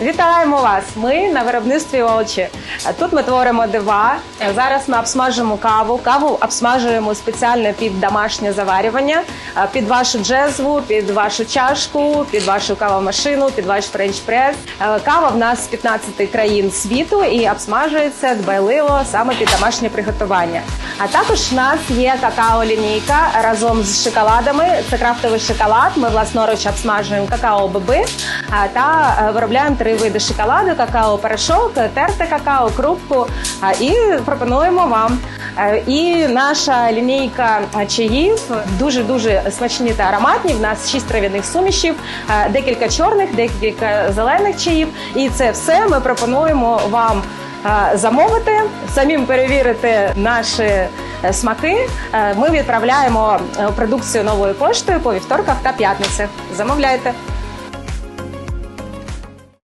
Вітаємо вас! Ми на виробництві очі. Тут ми творимо дива. Зараз ми обсмажимо каву. Каву обсмажуємо спеціально під домашнє заварювання, під вашу джезву, під вашу чашку, під вашу кавомашину, під ваш френч-прес. Кава в нас з 15 країн світу і обсмажується дбайливо саме під домашнє приготування. А також в нас є какао-лінійка разом з шоколадами. Це крафтовий шоколад. Ми власноруч обсмажуємо какао-боби а, та е, виробляємо три види шоколаду: какао-порошок, терте какао, крупку. І пропонуємо вам. Е, І наша лінійка чаїв дуже дуже смачні та ароматні. В нас шість трав'яних сумішів, е, декілька чорних, декілька зелених чаїв. І це все ми пропонуємо вам е, замовити, самим перевірити наші е, смаки. Е, Ми відправляємо е, продукцію новою поштою по вівторках та п'ятницях. Замовляйте.